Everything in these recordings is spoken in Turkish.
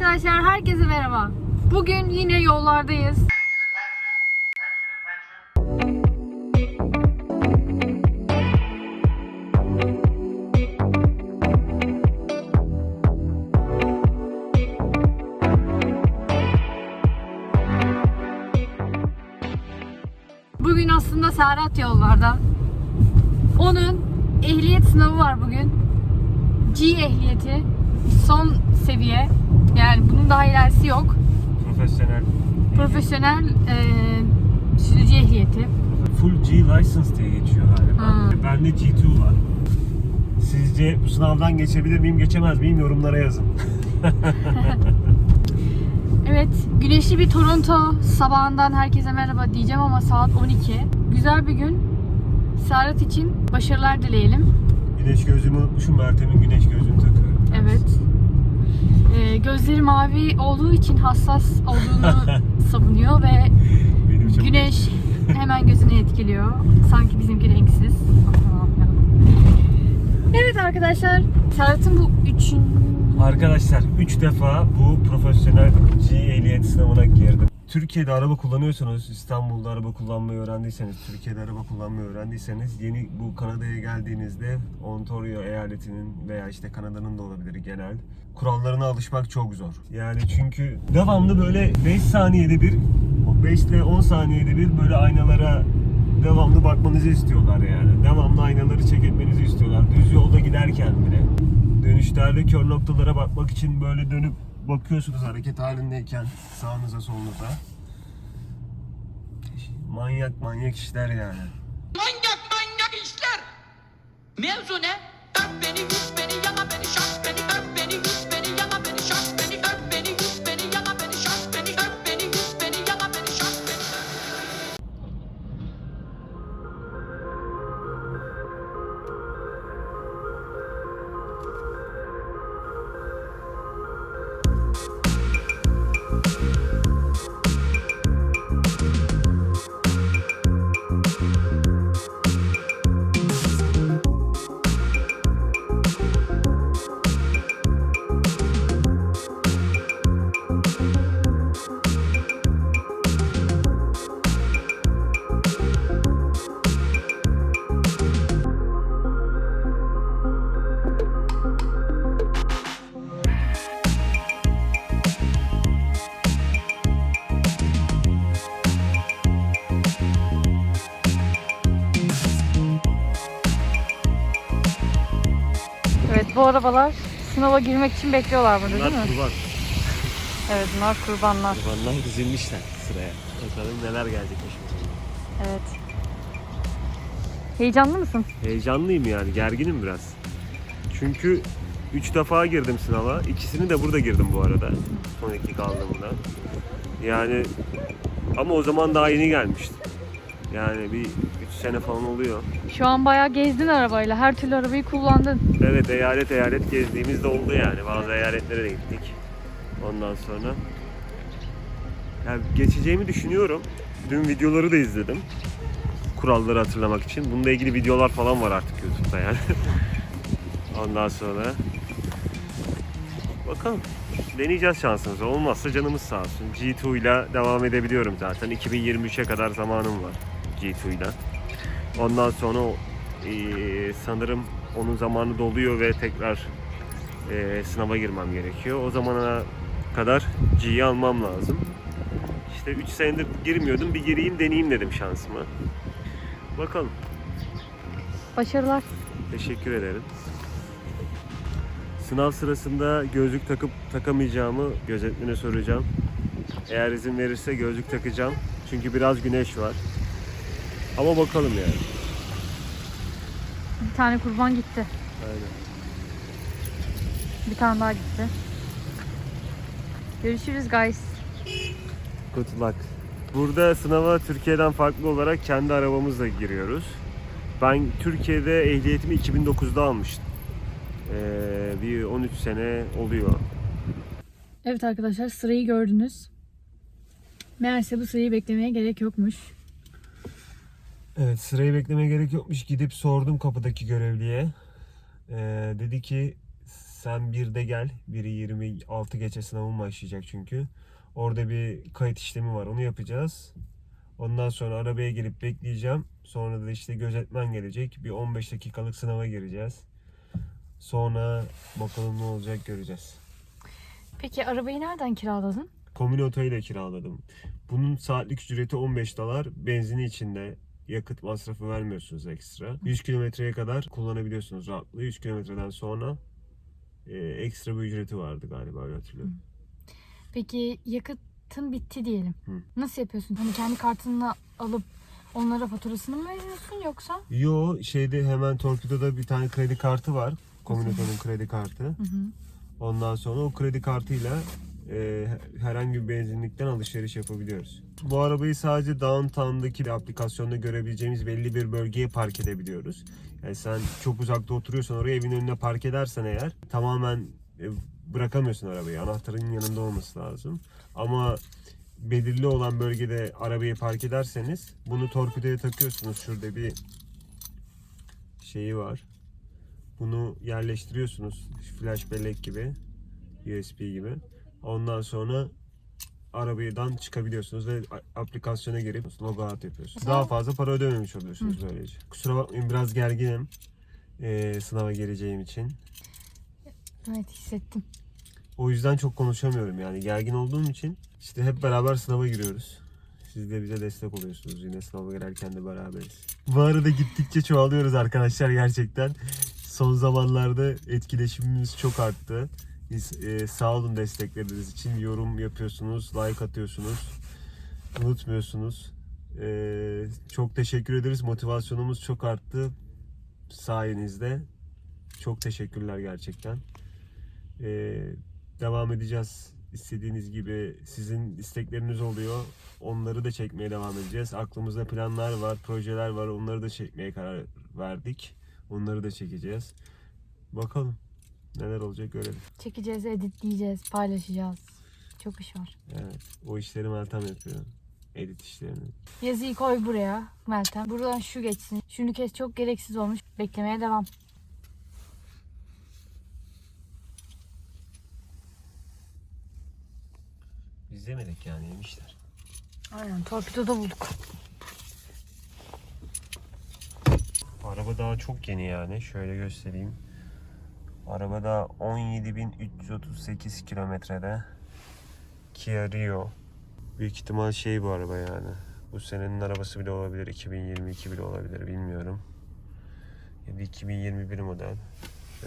arkadaşlar, herkese merhaba. Bugün yine yollardayız. Bugün aslında Serhat yollarda. Onun ehliyet sınavı var bugün. G ehliyeti. Son seviye. Bunun daha ilerisi yok. Profesyonel. Profesyonel eee sürücü ehliyeti. Full G license diye geçiyor galiba. Hmm. Bende G2 var. Sizce bu sınavdan geçebilir miyim, geçemez miyim yorumlara yazın. Evet, güneşli bir Toronto sabahından herkese merhaba diyeceğim ama saat 12. Güzel bir gün. Serhat için başarılar dileyelim. Güneş gözlüğümü unutmuşum. Meltem'in güneş gözlüğünü takıyorum. Evet. Gözleri mavi olduğu için hassas olduğunu savunuyor ve güneş hemen gözünü etkiliyor. Sanki bizimki renksiz. Evet arkadaşlar, Serhat'ın bu üçün... Arkadaşlar 3 defa bu profesyonel G ehliyet sınavına girdim. Türkiye'de araba kullanıyorsanız, İstanbul'da araba kullanmayı öğrendiyseniz, Türkiye'de araba kullanmayı öğrendiyseniz yeni bu Kanada'ya geldiğinizde Ontario eyaletinin veya işte Kanada'nın da olabilir genel kurallarına alışmak çok zor. Yani çünkü devamlı böyle 5 saniyede bir, 5 ile 10 saniyede bir böyle aynalara devamlı bakmanızı istiyorlar yani. Devamlı aynaları çek etmenizi istiyorlar. Düz yolda giderken bile. Dönüşlerde kör noktalara bakmak için böyle dönüp bakıyorsunuz hareket halindeyken sağınıza solunuza. Manyak manyak işler yani. Manyak manyak işler. Mevzu ne? Öp beni, yüz beni, yana beni, şak beni, öp beni, yüz arabalar sınava girmek için bekliyorlar burada değil mi? kurban. Evet bunlar kurbanlar. Kurbanlar dizilmişler sıraya. Bakalım neler gelecek başımıza. Evet. Heyecanlı mısın? Heyecanlıyım yani gerginim biraz. Çünkü 3 defa girdim sınava. İkisini de burada girdim bu arada. Son iki kaldığımda. Yani ama o zaman daha yeni gelmiştim. Yani bir 3 sene falan oluyor. Şu an bayağı gezdin arabayla. Her türlü arabayı kullandın. Evet eyalet eyalet gezdiğimiz de oldu yani. Bazı eyaletlere de gittik. Ondan sonra. Yani geçeceğimi düşünüyorum. Dün videoları da izledim. Kuralları hatırlamak için. Bununla ilgili videolar falan var artık YouTube'da yani. Ondan sonra bakalım. Deneyeceğiz şansımızı. Olmazsa canımız sağ olsun. G2 ile devam edebiliyorum zaten. 2023'e kadar zamanım var G2 ile. Ondan sonra eee, sanırım onun zamanı doluyor ve tekrar eee, sınava girmem gerekiyor. O zamana kadar G'yi almam lazım. İşte 3 senedir girmiyordum. Bir gireyim deneyeyim dedim şansımı. Bakalım. Başarılar. Teşekkür ederim. Sınav sırasında gözlük takıp takamayacağımı gözetmene soracağım. Eğer izin verirse gözlük takacağım. Çünkü biraz güneş var. Ama bakalım yani. Bir tane kurban gitti. Aynen. Bir tane daha gitti. Görüşürüz guys. Good luck. Burada sınava Türkiye'den farklı olarak kendi arabamızla giriyoruz. Ben Türkiye'de ehliyetimi 2009'da almıştım. Ee, bir 13 sene oluyor. Evet arkadaşlar sırayı gördünüz. Meğerse bu sırayı beklemeye gerek yokmuş. Evet sırayı beklemeye gerek yokmuş. Gidip sordum kapıdaki görevliye. Ee, dedi ki sen bir de gel. Biri 26 geçe sınavın başlayacak çünkü. Orada bir kayıt işlemi var. Onu yapacağız. Ondan sonra arabaya gelip bekleyeceğim. Sonra da işte gözetmen gelecek. Bir 15 dakikalık sınava gireceğiz. Sonra bakalım ne olacak göreceğiz. Peki arabayı nereden kiraladın? Komün ile kiraladım. Bunun saatlik ücreti 15 dolar. Benzini içinde yakıt masrafı vermiyorsunuz ekstra. 100 kilometreye kadar kullanabiliyorsunuz rahatlıkla. 100 kilometreden sonra e, ekstra bir ücreti vardı galiba öyle hatırlıyorum. Peki yakıtın bitti diyelim. Hı. Nasıl yapıyorsun? Hani kendi kartını alıp onlara faturasını mı veriyorsun yoksa? Yo şeyde hemen Torpido'da bir tane kredi kartı var. Komünitenin kredi kartı. Hı hı. Ondan sonra o kredi kartıyla e, herhangi bir benzinlikten alışveriş yapabiliyoruz. Bu arabayı sadece downtown'daki bir aplikasyonda görebileceğimiz belli bir bölgeye park edebiliyoruz. Yani sen çok uzakta oturuyorsan oraya evin önüne park edersen eğer tamamen e, bırakamıyorsun arabayı. Anahtarın yanında olması lazım. Ama belirli olan bölgede arabayı park ederseniz bunu torpidoya takıyorsunuz. Şurada bir şeyi var. Bunu yerleştiriyorsunuz. Flash bellek gibi. USB gibi. Ondan sonra arabadan çıkabiliyorsunuz ve aplikasyona girip logo out yapıyorsunuz. Daha fazla para ödememiş oluyorsunuz böylece. Kusura bakmayın biraz gerginim. Ee, sınava gireceğim için. Evet hissettim. O yüzden çok konuşamıyorum yani. Gergin olduğum için işte hep beraber sınava giriyoruz. Siz de bize destek oluyorsunuz. Yine sınava girerken de beraberiz. Bu arada gittikçe çoğalıyoruz arkadaşlar gerçekten. Son zamanlarda etkileşimimiz çok arttı. Biz, e, sağ olun destekleriniz için. Yorum yapıyorsunuz, like atıyorsunuz. Unutmuyorsunuz. E, çok teşekkür ederiz. Motivasyonumuz çok arttı sayenizde. Çok teşekkürler gerçekten. Ee, devam edeceğiz. İstediğiniz gibi sizin istekleriniz oluyor. Onları da çekmeye devam edeceğiz. Aklımızda planlar var, projeler var. Onları da çekmeye karar verdik. Onları da çekeceğiz. Bakalım neler olacak görelim. Çekeceğiz, editleyeceğiz, paylaşacağız. Çok iş var. Evet. O işleri Meltem yapıyor. Edit işlerini. Yazıyı koy buraya Meltem. Buradan şu geçsin. Şunu kes çok gereksiz olmuş. Beklemeye devam. Biz yemedik yani yemişler. Aynen torpidoda bulduk. Araba daha çok yeni yani. Şöyle göstereyim. Araba da 17.338 kilometrede. Kia Rio. Büyük ihtimal şey bu araba yani. Bu senenin arabası bile olabilir. 2022 bile olabilir bilmiyorum. Ya da 2021 model. Ee,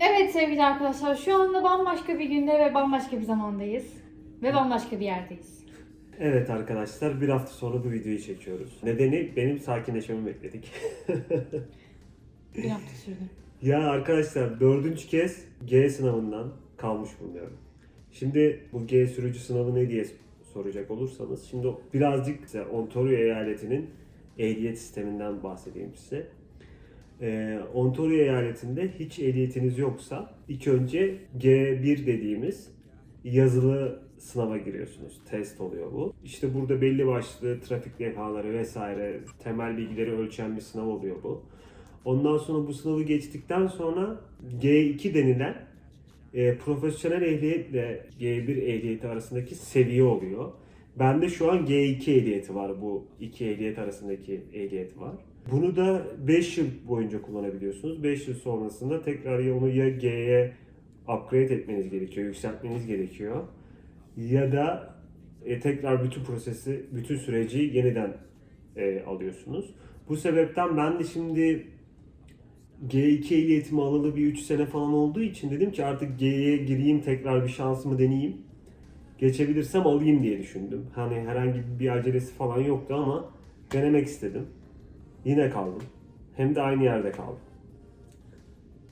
Evet sevgili arkadaşlar şu anda bambaşka bir günde ve bambaşka bir zamandayız. Ve bambaşka bir yerdeyiz. Evet arkadaşlar bir hafta sonra bu videoyu çekiyoruz. Nedeni benim sakinleşmemi bekledik. Bir hafta sürdü. Ya arkadaşlar dördüncü kez G sınavından kalmış bulunuyorum. Şimdi bu G sürücü sınavı ne diye soracak olursanız şimdi birazcık Ontario eyaletinin ehliyet sisteminden bahsedeyim size. Ee, Ontario eyaletinde hiç ehliyetiniz yoksa ilk önce G1 dediğimiz yazılı sınava giriyorsunuz. Test oluyor bu. İşte burada belli başlı trafik levhaları vesaire temel bilgileri ölçen bir sınav oluyor bu. Ondan sonra bu sınavı geçtikten sonra G2 denilen e, profesyonel ehliyetle G1 ehliyeti arasındaki seviye oluyor. Bende şu an G2 ehliyeti var. Bu iki ehliyet arasındaki ehliyet var. Bunu da 5 yıl boyunca kullanabiliyorsunuz. 5 yıl sonrasında tekrar ya onu ya G'ye upgrade etmeniz gerekiyor, yükseltmeniz gerekiyor. Ya da e, tekrar bütün prosesi, bütün süreci yeniden e, alıyorsunuz. Bu sebepten ben de şimdi G2 ehliyetimi alalı bir 3 sene falan olduğu için dedim ki artık G'ye gireyim tekrar bir şansımı deneyeyim. Geçebilirsem alayım diye düşündüm. Hani herhangi bir acelesi falan yoktu ama denemek istedim. Yine kaldım. Hem de aynı yerde kaldım.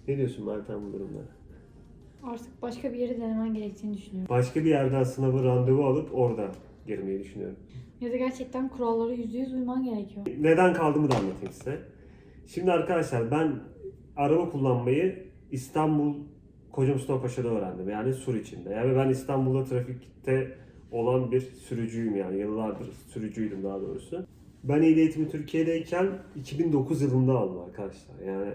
Ne diyorsun Meltem bu durumlara? Artık başka bir yere denemen gerektiğini düşünüyorum. Başka bir yerden sınavı randevu alıp orada girmeyi düşünüyorum. Ya da gerçekten kurallara %100 uyman gerekiyor. Neden kaldığımı da anlatayım size. Şimdi arkadaşlar ben araba kullanmayı İstanbul Koca Mustafa Paşa'da öğrendim. Yani Sur içinde. Yani ben İstanbul'da trafikte olan bir sürücüyüm yani. Yıllardır sürücüydüm daha doğrusu. Ben ehliyetimi Türkiye'deyken 2009 yılında aldım arkadaşlar. Yani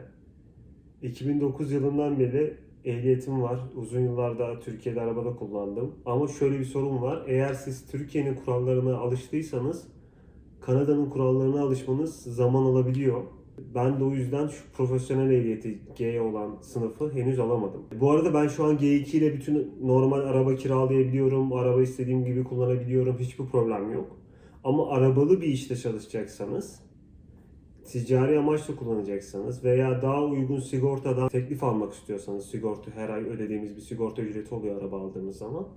2009 yılından beri ehliyetim var. Uzun yıllarda Türkiye'de arabada kullandım. Ama şöyle bir sorun var. Eğer siz Türkiye'nin kurallarına alıştıysanız Kanada'nın kurallarına alışmanız zaman alabiliyor. Ben de o yüzden şu profesyonel ehliyeti G olan sınıfı henüz alamadım. Bu arada ben şu an G2 ile bütün normal araba kiralayabiliyorum. Araba istediğim gibi kullanabiliyorum. Hiçbir problem yok. Ama arabalı bir işte çalışacaksanız ticari amaçla kullanacaksanız veya daha uygun sigortadan teklif almak istiyorsanız sigorta her ay ödediğimiz bir sigorta ücreti oluyor araba aldığımız zaman.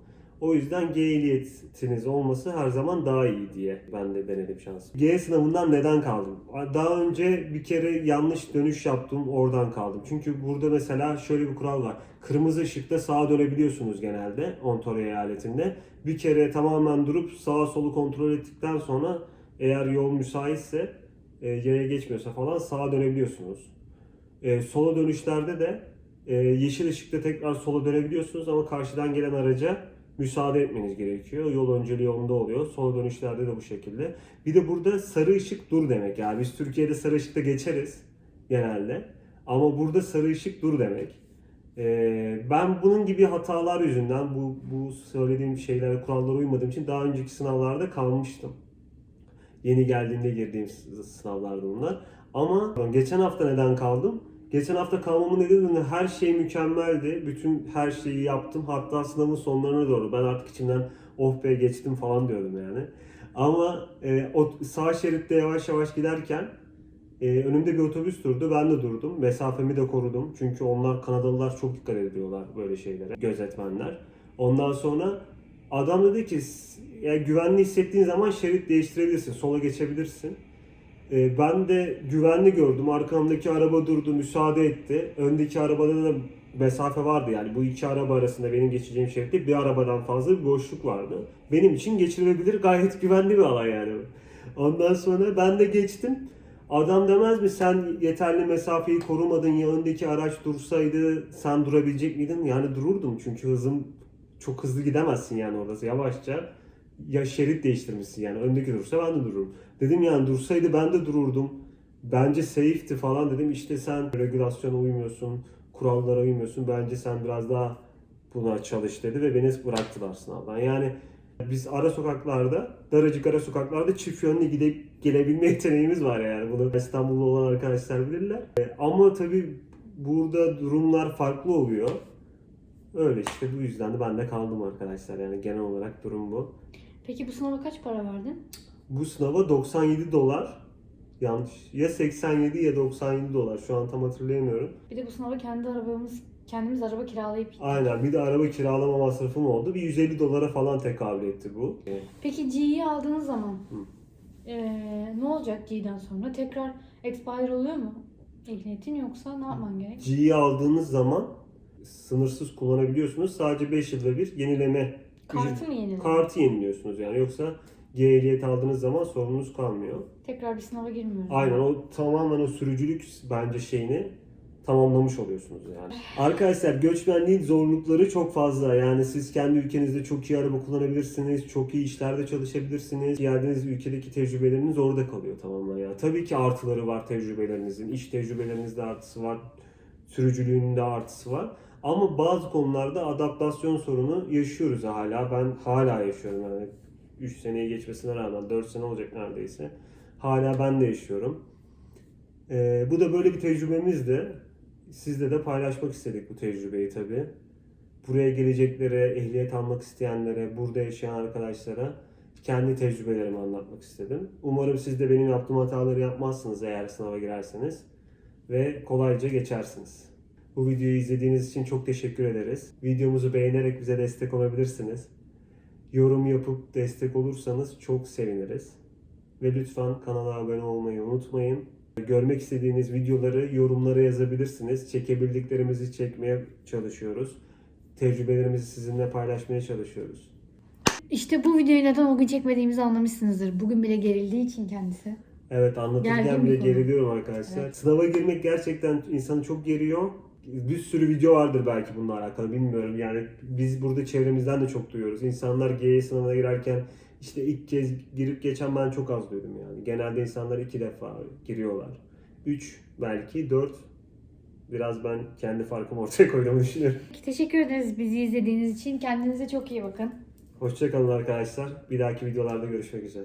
O yüzden G ehliyetiniz olması her zaman daha iyi diye ben de denedim şans. G sınavından neden kaldım? Daha önce bir kere yanlış dönüş yaptım oradan kaldım. Çünkü burada mesela şöyle bir kural var. Kırmızı ışıkta sağa dönebiliyorsunuz genelde Ontario eyaletinde. Bir kere tamamen durup sağa solu kontrol ettikten sonra eğer yol müsaitse e, yaya geçmiyorsa falan sağa dönebiliyorsunuz. E, sola dönüşlerde de e, yeşil ışıkta tekrar sola dönebiliyorsunuz ama karşıdan gelen araca müsaade etmeniz gerekiyor. Yol önceliği onda oluyor. Sola dönüşlerde de bu şekilde. Bir de burada sarı ışık dur demek. Yani biz Türkiye'de sarı ışıkta geçeriz genelde. Ama burada sarı ışık dur demek. E, ben bunun gibi hatalar yüzünden bu, bu söylediğim şeylere, kurallara uymadığım için daha önceki sınavlarda kalmıştım. Yeni geldiğinde girdiğim s- sınavlardı bunlar. Ama geçen hafta neden kaldım? Geçen hafta kalmamın nedeni de her şey mükemmeldi. Bütün her şeyi yaptım. Hatta sınavın sonlarına doğru. Ben artık içimden oh be geçtim falan diyordum yani. Ama e, o sağ şeritte yavaş yavaş giderken e, önümde bir otobüs durdu. Ben de durdum. Mesafemi de korudum. Çünkü onlar Kanadalılar çok dikkat ediyorlar böyle şeylere. Gözetmenler. Ondan sonra adam dedi ki ya güvenli hissettiğin zaman şerit değiştirebilirsin. Sola geçebilirsin. Ee, ben de güvenli gördüm. Arkamdaki araba durdu, müsaade etti. Öndeki arabada da mesafe vardı yani. Bu iki araba arasında benim geçeceğim şeritte bir arabadan fazla bir boşluk vardı. Benim için geçilebilir gayet güvenli bir alan yani. Ondan sonra ben de geçtim. Adam demez mi sen yeterli mesafeyi korumadın ya öndeki araç dursaydı sen durabilecek miydin? Yani dururdum çünkü hızım çok hızlı gidemezsin yani orası yavaşça. Ya şerit değiştirmişsin yani öndeki durursa ben de dururum. Dedim yani dursaydı ben de dururdum. Bence safety falan dedim işte sen regülasyona uymuyorsun, kurallara uymuyorsun. Bence sen biraz daha buna çalış dedi ve beni bıraktılar sınavdan. Yani biz ara sokaklarda, daracık ara sokaklarda çift yönlü gidip gelebilme yeteneğimiz var yani. Bunu İstanbul'da olan arkadaşlar bilirler. E, Ama tabii burada durumlar farklı oluyor. Öyle işte bu yüzden de ben de kaldım arkadaşlar. Yani genel olarak durum bu. Peki bu sınava kaç para verdin? Bu sınava 97 dolar. Yanlış. Ya 87 ya 97 dolar. Şu an tam hatırlayamıyorum. Bir de bu sınava kendi arabamız, kendimiz araba kiralayıp gittik. Aynen. Bir de araba kiralama masrafım oldu. Bir 150 dolara falan tekabül etti bu. Peki G'yi aldığınız zaman eee, ne olacak G'den sonra? Tekrar expire oluyor mu ehliyetin yoksa ne yapman gerek? G'yi aldığınız zaman sınırsız kullanabiliyorsunuz. Sadece 5 yılda bir yenileme Kartı mı yenileniyor? kartı yeniliyorsunuz yani. Yoksa G ehliyet aldığınız zaman sorununuz kalmıyor. Tekrar bir sınava girmiyoruz. Aynen o tamamen o sürücülük bence şeyini tamamlamış oluyorsunuz yani. Arkadaşlar göçmenliğin zorlukları çok fazla. Yani siz kendi ülkenizde çok iyi araba kullanabilirsiniz, çok iyi işlerde çalışabilirsiniz. Geldiğiniz ülkedeki tecrübeleriniz orada kalıyor tamamen ya. Tabii ki artıları var tecrübelerinizin. İş tecrübelerinizde artısı var. Sürücülüğünün de artısı var. Ama bazı konularda adaptasyon sorunu yaşıyoruz hala. Ben hala yaşıyorum yani. 3 seneyi geçmesine rağmen 4 sene olacak neredeyse. Hala ben de yaşıyorum. Ee, bu da böyle bir tecrübemizdi. Sizle de paylaşmak istedik bu tecrübeyi tabii. Buraya geleceklere, ehliyet almak isteyenlere, burada yaşayan arkadaşlara kendi tecrübelerimi anlatmak istedim. Umarım siz de benim yaptığım hataları yapmazsınız eğer sınava girerseniz. Ve kolayca geçersiniz. Bu videoyu izlediğiniz için çok teşekkür ederiz. Videomuzu beğenerek bize destek olabilirsiniz. Yorum yapıp destek olursanız çok seviniriz. Ve lütfen kanala abone olmayı unutmayın. Görmek istediğiniz videoları yorumlara yazabilirsiniz. Çekebildiklerimizi çekmeye çalışıyoruz. Tecrübelerimizi sizinle paylaşmaya çalışıyoruz. İşte bu videoyu neden o gün çekmediğimizi anlamışsınızdır. Bugün bile gerildiği için kendisi. Evet anlatırken Gergin bile bir konu. geriliyorum arkadaşlar. Evet. Sınava girmek gerçekten insanı çok geriyor. Bir sürü video vardır belki bununla alakalı bilmiyorum. Yani biz burada çevremizden de çok duyuyoruz. İnsanlar GE sınavına girerken işte ilk kez girip geçen ben çok az duydum yani. Genelde insanlar iki defa giriyorlar. Üç belki dört. Biraz ben kendi farkımı ortaya koyduğumu düşünüyorum. Teşekkür ederiz bizi izlediğiniz için. Kendinize çok iyi bakın. Hoşçakalın arkadaşlar. Bir dahaki videolarda görüşmek üzere.